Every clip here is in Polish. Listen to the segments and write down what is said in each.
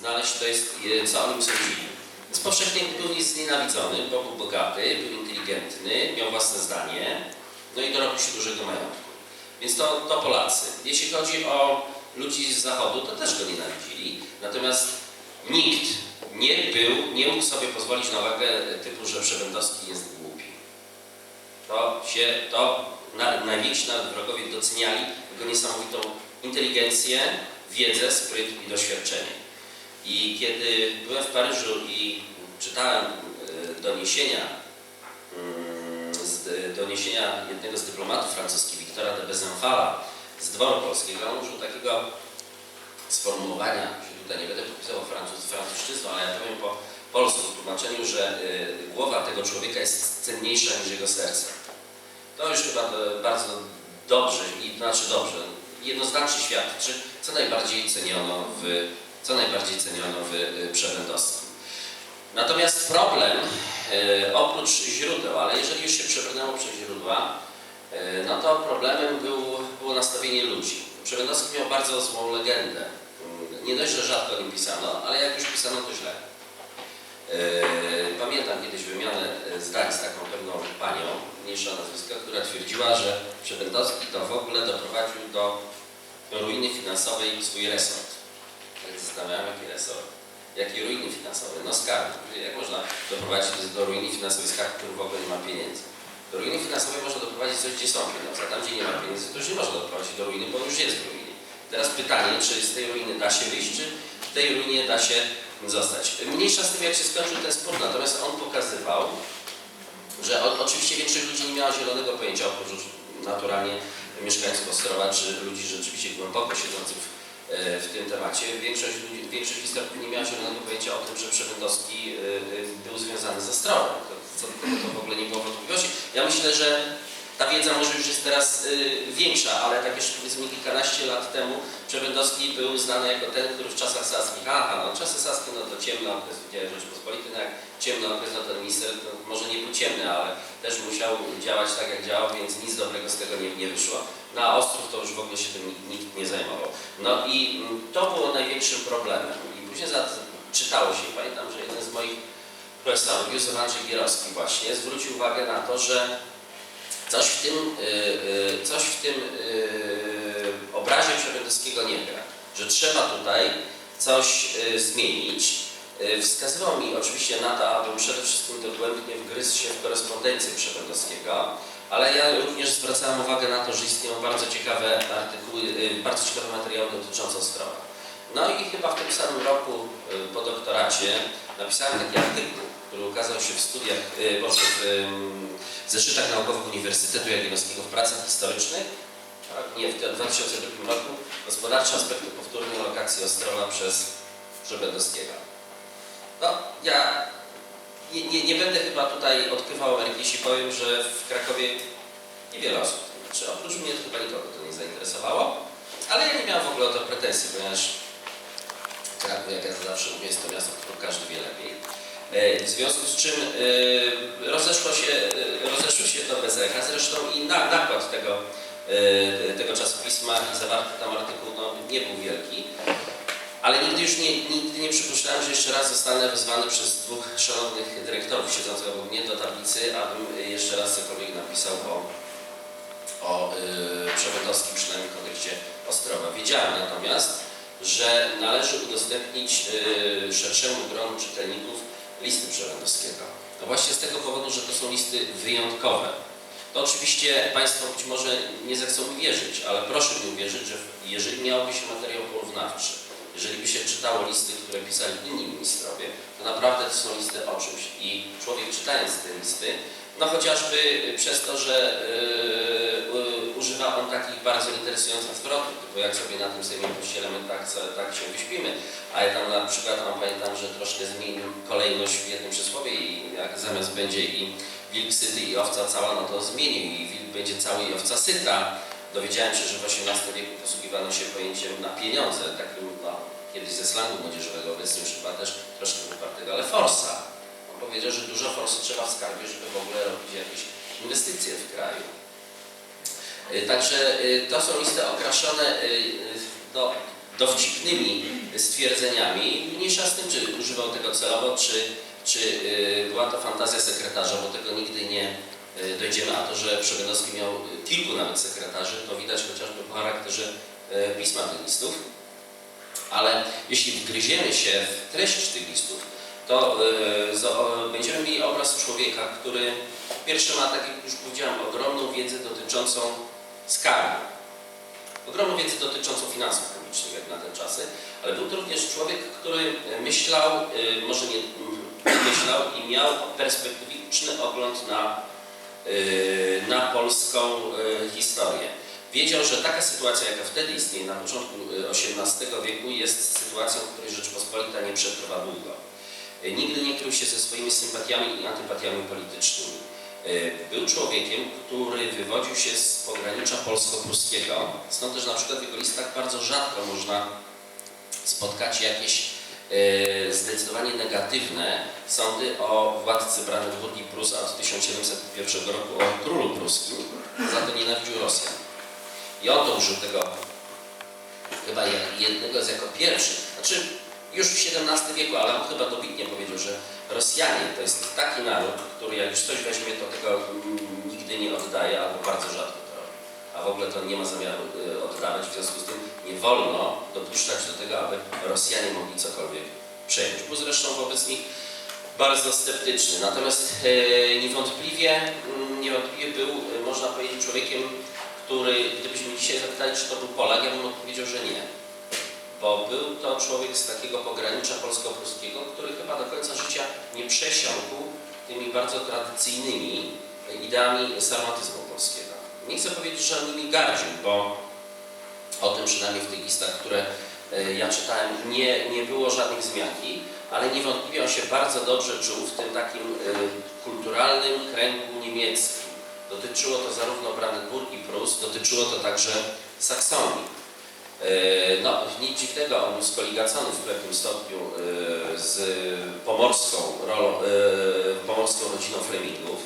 znaleźć, to jest, e, co o nim sądzili. Więc powszechnie był znienawidzony, bo był bogaty, był inteligentny, miał własne zdanie, no i dorobił się dużego majątku. Więc to, to Polacy. Jeśli chodzi o ludzi z Zachodu, to też go nienawidzili. Natomiast nikt nie był, nie mógł sobie pozwolić na wagę typu, że Przewędowski jest głupi. To się, to na, najwięksi nawet wrogowie doceniali jego niesamowitą inteligencję, wiedzę, spryt i doświadczenie. I kiedy byłem w Paryżu i czytałem e, doniesienia, mm, z, doniesienia jednego z dyplomatów francuskich, Wiktora de Bezenfala, z dworu polskiego, on użył takiego sformułowania, się tutaj nie będę podpisywał francuz, francuszczyzną, ale ja powiem po polsku w tłumaczeniu, że y, głowa tego człowieka jest cenniejsza niż jego serce. To już chyba e, bardzo dobrze, i znaczy dobrze, jednoznacznie świadczy, co najbardziej ceniono w, co najbardziej ceniono w y, Przewędowskim. Natomiast problem, e, oprócz źródeł, ale jeżeli już się przebrnęło przez źródła, e, no to problemem był, było nastawienie ludzi. Przewędowski miał bardzo złą legendę. Mm, Nie dość, że rzadko o pisano, ale jak już pisano, to źle. Pamiętam kiedyś wymianę zdań z taką pewną panią, mniejsza nazwiska, która twierdziła, że Przewędowski to w ogóle doprowadził do ruiny finansowej swój resort. Tak się zastanawiałem, jaki resort. Jakie ruiny finansowe? No skarb. Jak można doprowadzić do, ruiny finansowej skarb, który w ogóle nie ma pieniędzy? Do ruiny finansowej można doprowadzić coś, gdzie są pieniądze, a tam, gdzie nie ma pieniędzy, to już nie można doprowadzić do ruiny, bo już jest w ruinie. Teraz pytanie, czy z tej ruiny da się wyjść, czy w tej ruinie da się zostać. Mniejsza z tym, jak się skończył ten spór, natomiast on pokazywał, że o, oczywiście większość ludzi nie miała zielonego pojęcia, oprócz naturalnie mieszkańców Ostrowa, czy ludzi rzeczywiście głęboko siedzących w, w tym temacie. Większość, większość historyków nie miała zielonego pojęcia o tym, że Przewędowski e, e, był związany ze. To, co, to w ogóle nie było wątpliwości. Ja myślę, że ta wiedza może już jest teraz y, większa, ale tak jeszcze powiedzmy kilkanaście lat temu Przewędowski był znany jako ten, który w czasach saskich, aha, no czasy saskie, no to ciemny okres w Rzeczypospolitej, no jak ciemny okres, no ten minister, no, może nie był ciemny, ale też musiał działać tak jak działał, więc nic dobrego z tego nie, nie wyszło. Na Ostrów to już w ogóle się tym nikt, nikt nie zajmował. No i mm, to było największym problemem. I później za, czytało się, pamiętam, że jeden z moich profesorów, Józef Andrzej Gierowski właśnie, zwrócił uwagę na to, że Coś w tym, y, y, coś w tym y, obrazie Przewodniowskiego nie gra, że trzeba tutaj coś zmienić. Wskazywał mi oczywiście na to, abym przede wszystkim dogłębnie wgryzł się w korespondencję Przewodniowskiego, ale ja również zwracałem uwagę na to, że istnieją bardzo ciekawe artykuły, bardzo ciekawe materiały dotyczące Ostrowa. No i chyba w tym samym roku po doktoracie napisałem taki artykuł, który ukazał się w studiach, y, w zeszytach naukowych Uniwersytetu Jagiellonskiego w pracach historycznych, nie, w 2002 roku, gospodarcze aspekty powtórnej lokacji Ostrowa przez Przebędowskiego. No, ja nie, nie, nie będę chyba tutaj odkrywał Ameryki, jeśli powiem, że w Krakowie niewiele osób, znaczy oprócz mnie to chyba nikogo to nie zainteresowało, ale ja nie miałem w ogóle o to pretensji, ponieważ Kraków, jak ja to zawsze mówię, jest to miasto, w którym każdy wie lepiej. E, W związku z czym e, rozeszło się, e, rozeszło się to bez echa. Zresztą i na, nakład tego, tego czasopisma zawarty tam artykuł no, nie był wielki. Ale nigdy już nie, nigdy nie przypuszczałem, że jeszcze raz zostanę wezwany przez dwóch szanownych dyrektorów siedzących obok mnie do tablicy, abym jeszcze raz cokolwiek napisał o, o yy, Przewodowskim, przynajmniej w kontekście Ostrowa. Wiedziałem natomiast, że należy udostępnić yy, szerszemu gronu czytelników listy Przewodowskiego. No właśnie z tego powodu, że to są listy wyjątkowe. To oczywiście Państwo być może nie zechcą mi wierzyć, ale proszę mi uwierzyć, że jeżeli miałoby się materiał porównawczy, jeżeli by się czytało listy, które pisali inni ministrowie, to naprawdę to są listy o czymś. I człowiek czytając te listy, no chociażby przez to, że yy, yy, używa on takich bardzo interesujących zwrotów, typu jak sobie na tym Sejmie pościelemy, tak, tak się wyśpimy, a ja tam na przykład on pamiętam, że troszkę zmienił kolejność w jednym przysłowie i jak zamiast będzie i wilk syty i owca cała, no to zmienił i wilk będzie cały i owca syta. Dowiedziałem się, że w XVIII wieku posługiwano się pojęciem na pieniądze, takim no, kiedyś ze slangu młodzieżowego, obecnie już chyba też troszkę wypartego, ale forsa. On powiedział, że dużo forsy trzeba w skarbie, żeby w ogóle robić jakieś inwestycje w kraju. Y, Także y, to są listy okraszone y, no, dowcipnymi stwierdzeniami. Mniejsza z tym, czy używał tego celowo, czy, czy była to fantazja sekretarza, bo tego nigdy nie dojdziemy. A to, że Przewiodowski miał kilku nawet sekretarzy, to widać chociażby po charakterze pisma tych listów. Ale jeśli wgryziemy się w treść tych listów, to będziemy mieli obraz człowieka, który pierwszy ma, tak jak już powiedziałem, ogromną wiedzę dotyczącą skarbu. Ogromną wiedzę dotyczącą finansów publicznych, jak na te czasy, ale był to również człowiek, który myślał, y, może nie myślał i miał perspektywiczny ogląd na, y, na polską y, historię. Wiedział, że taka sytuacja, jaka wtedy istnieje na początku XVIII wieku, jest sytuacją, której Rzeczpospolita nie przetrwa długo. Nigdy nie krył się ze swoimi sympatiami i antypatiami politycznymi. Y, Był człowiekiem, który wywodził się z pogranicza polsko-pruskiego, stąd też na przykład w jego listach bardzo rzadko można spotkać jakieś e, zdecydowanie negatywne sądy o władcy Brandenburgii Prus, od 1701 roku o królu pruskim. Za to nienawidził Rosjan. I on to użył tego chyba jednego z jako pierwszy. Znaczy już w XVII wieku, ale on chyba dobitnie powiedział, że Rosjanie to jest taki naród, który jak już coś weźmie, to tego nigdy nie oddaje albo bardzo rzadko to robi. A w ogóle to nie ma zamiaru y, oddawać, w związku z tym nie wolno dopuszczać do tego, aby Rosjanie mogli cokolwiek przejąć. Był zresztą wobec nich bardzo sceptyczny. Natomiast e, niewątpliwie, mm, niewątpliwie był, e, można powiedzieć, człowiekiem, który, gdybyśmy dzisiaj zapytali, czy to był Polak, ja bym odpowiedział, że nie. Bo był to człowiek z takiego pogranicza polsko-pruskiego, który chyba do końca życia nie przesiąkł tymi bardzo tradycyjnymi ideami sarmatyzmu polskiego. Nie chcę powiedzieć, że on nimi gardził, bo o tym przynajmniej w tych listach, które e, ja czytałem, nie, nie było żadnych wzmianki, ale niewątpliwie on się bardzo dobrze czuł w tym takim e, kulturalnym kręgu niemieckim. Dotyczyło to zarówno Brandenburgii i Prus, dotyczyło to także Saksonii. E, No, nic dziwnego, on był skoligacony w pewnym stopniu e, z pomorską, rolą, e, pomorską rodziną Flemingów.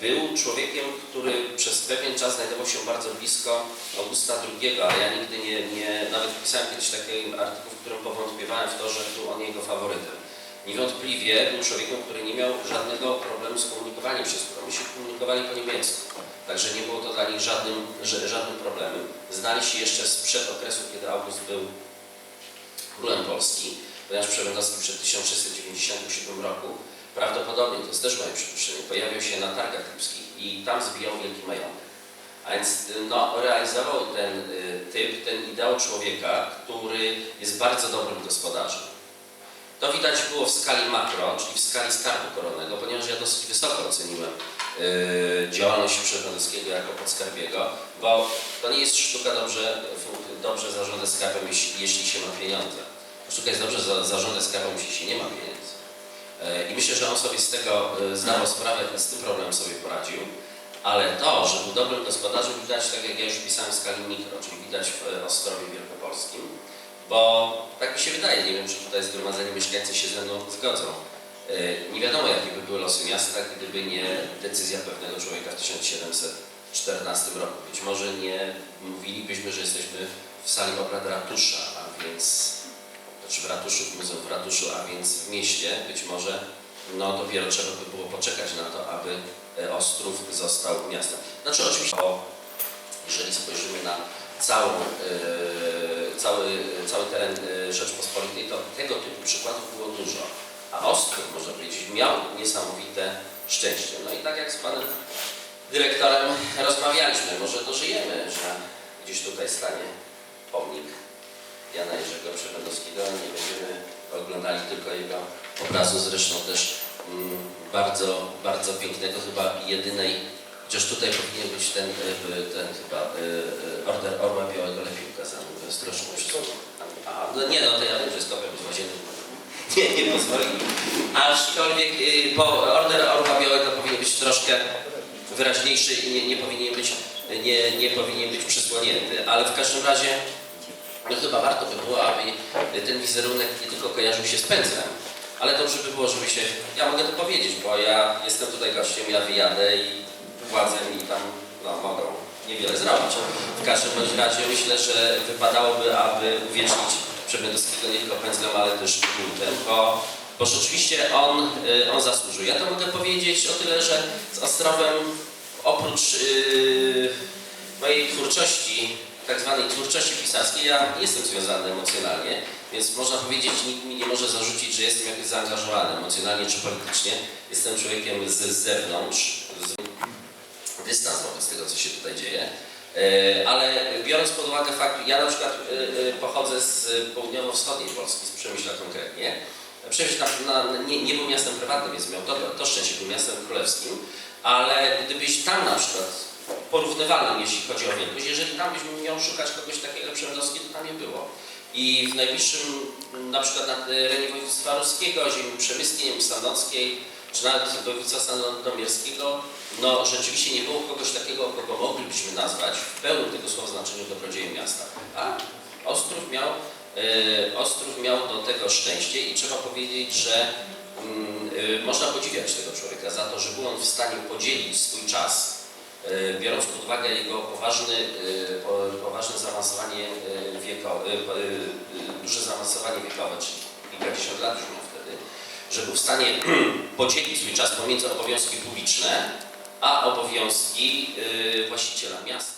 Był człowiekiem, który przez pewien czas znajdował się bardzo blisko Augusta II, ale ja nigdy nie, nie nawet pisałem kiedyś taki artykuł, w którym powątpiewałem w to, że był on jego faworytem. Niewątpliwie był człowiekiem, który nie miał żadnego problemu z komunikowaniem się z Oni się komunikowali po niemiecku. Także nie było to dla nich żadnym, żadnym problemem. Znali się jeszcze sprzed okresu, kiedy August był królem Polski, ponieważ Przewodowski przed 1697 roku prawdopodobnie, to jest też moje przypuszczenie, pojawił się na targach lipskich i tam zbijał wielki majątek. A więc no, realizował ten y, typ, ten ideał człowieka, który jest bardzo dobrym gospodarzem. To widać było w skali makro, czyli w skali skarbu koronnego, ponieważ ja dosyć wysoko oceniłem y, działalność Przewodowskiego jako podskarbiego, bo to nie jest sztuka dobrze, dobrze zarządzać skarbem, jeśli, jeśli się ma pieniądze. Sztuka jest dobrze za, skarbem, jeśli się nie ma pieniędzy. E, I myślę, że on sobie z tego e, zdawał sprawę i z tym problemem sobie poradził. Ale to, że był dobrym gospodarzem, widać, tak jak ja już pisałem w skali mikro, czyli widać w Ostrowie Wielkopolskim. Bo tak mi się wydaje, nie wiem, czy tutaj zgromadzeni mieszkańcy się ze mną zgodzą. E, Nie wiadomo, jakie by były losy miasta, gdyby nie decyzja pewnego człowieka w 1714 roku. Być może nie mówilibyśmy, że jesteśmy w sali obrad ratusza, a więc znaczy w ratuszu, w muzeum w ratuszu, a więc w mieście, być może no dopiero trzeba by było poczekać na to, aby e, Ostrów został miastem. Znaczy oczywiście, bo jeżeli spojrzymy na całą, e, cały, cały teren e, Rzeczpospolitej, to tego typu przykładów było dużo. A Ostrów, można powiedzieć, miał niesamowite szczęście. No i tak jak z panem dyrektorem rozmawialiśmy, może dożyjemy, że gdzieś tutaj stanie pomnik Jana Jerzego Przewodowskiego. Nie będziemy oglądali tylko jego obrazu, zresztą też mm, bardzo, bardzo pięknego, chyba jedynej, chociaż tutaj powinien być ten, y, ten chyba y, y, Order Orła Białego lepiej ukazany, to jest troszkę. A, no nie no, to ja wiem, że kopia być łazienny. Nie, nie pozwolili. Aczkolwiek y, po Order Orła Białego powinien być troszkę wyraźniejszy i nie, nie powinien być nie, nie powinien być przysłonięty, ale w każdym razie no chyba warto by było, aby ten wizerunek nie tylko kojarzył się z pędzlem, ale dobrze by było, żeby się, ja mogę to powiedzieć, bo ja jestem tutaj gościem, ja wyjadę i władze mi tam no, mogą niewiele zrobić. W każdym bądź razie myślę, że wypadałoby, aby uwiecznić Przemianowskiego nie tylko pędzlem, ale też buntem, bo, bo rzeczywiście on, y, on zasłużył. Ja to mogę powiedzieć o tyle, że z Ostrowem oprócz y, mojej twórczości, tak zwanej twórczości pisarskiej, ja jestem związany emocjonalnie, więc można powiedzieć, nikt mi nie może zarzucić, że jestem jakoś zaangażowany emocjonalnie czy politycznie. Jestem człowiekiem z, zewnątrz, dystans wobec tego, co się tutaj dzieje. E, Ale biorąc pod uwagę fakt, ja na przykład e, e, pochodzę z południowo-wschodniej Polski, z Przemyśla konkretnie. Przemyśl na, na, nie, nie był miastem prywatnym, więc miał to, to szczęście, był miastem królewskim, ale gdybyś tam na przykład porównywalnym, jeśli chodzi o wielkość, jeżeli tam byś miał szukać kogoś takiego Przemydowskiego, to tam nie było. I w najbliższym, na przykład na terenie województwa ruskiego, ziemi przemyskiej, sanockiej, czy nawet województwa sandomierskiego, no rzeczywiście nie było kogoś takiego, kogo moglibyśmy nazwać w pełnym tego słowa znaczeniu dobrodziejem miasta. A Ostrów miał, e, Ostrów miał do tego szczęście i trzeba powiedzieć, że mm, e, można podziwiać tego człowieka za to, że był on w stanie podzielić swój czas, e, biorąc pod uwagę jego poważny, po, poważne zaawansowanie wiekowe, duże zaawansowanie wiekowe, czyli kilkadziesiąt lat już miał że stanie podzielić swój czas pomiędzy obowiązki publiczne, a obowiązki y, właściciela miasta.